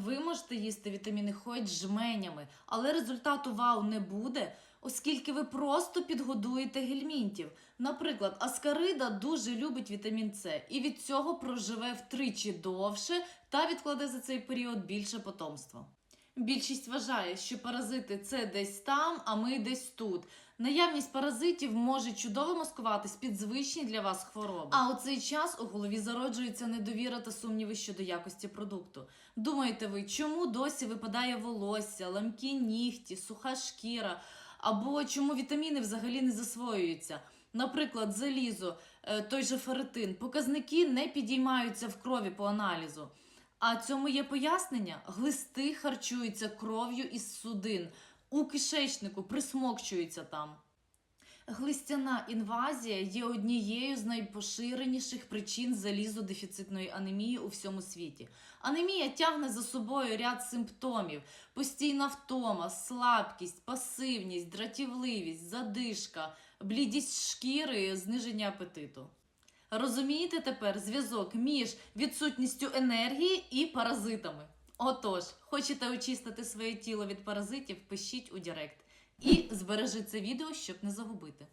ви можете їсти вітаміни хоч жменями, але результату вау не буде, оскільки ви просто підгодуєте гельмінтів. Наприклад, аскарида дуже любить вітамін С і від цього проживе втричі довше та відкладе за цей період більше потомства. Більшість вважає, що паразити це десь там, а ми десь тут. Наявність паразитів може чудово маскуватись під звичні для вас хвороби. А у цей час у голові зароджується недовіра та сумніви щодо якості продукту. Думаєте ви, чому досі випадає волосся, ламкі нігті, суха шкіра? Або чому вітаміни взагалі не засвоюються? Наприклад, залізо, е, той же ферритин, показники не підіймаються в крові по аналізу. А цьому є пояснення: глисти харчуються кров'ю із судин, у кишечнику присмокчуються там. Глистяна інвазія є однією з найпоширеніших причин залізодефіцитної анемії у всьому світі. Анемія тягне за собою ряд симптомів: постійна втома, слабкість, пасивність, дратівливість, задишка, блідість шкіри, зниження апетиту. Розумієте тепер зв'язок між відсутністю енергії і паразитами? Отож, хочете очистити своє тіло від паразитів, пишіть у Директ. І збережи це відео, щоб не загубити.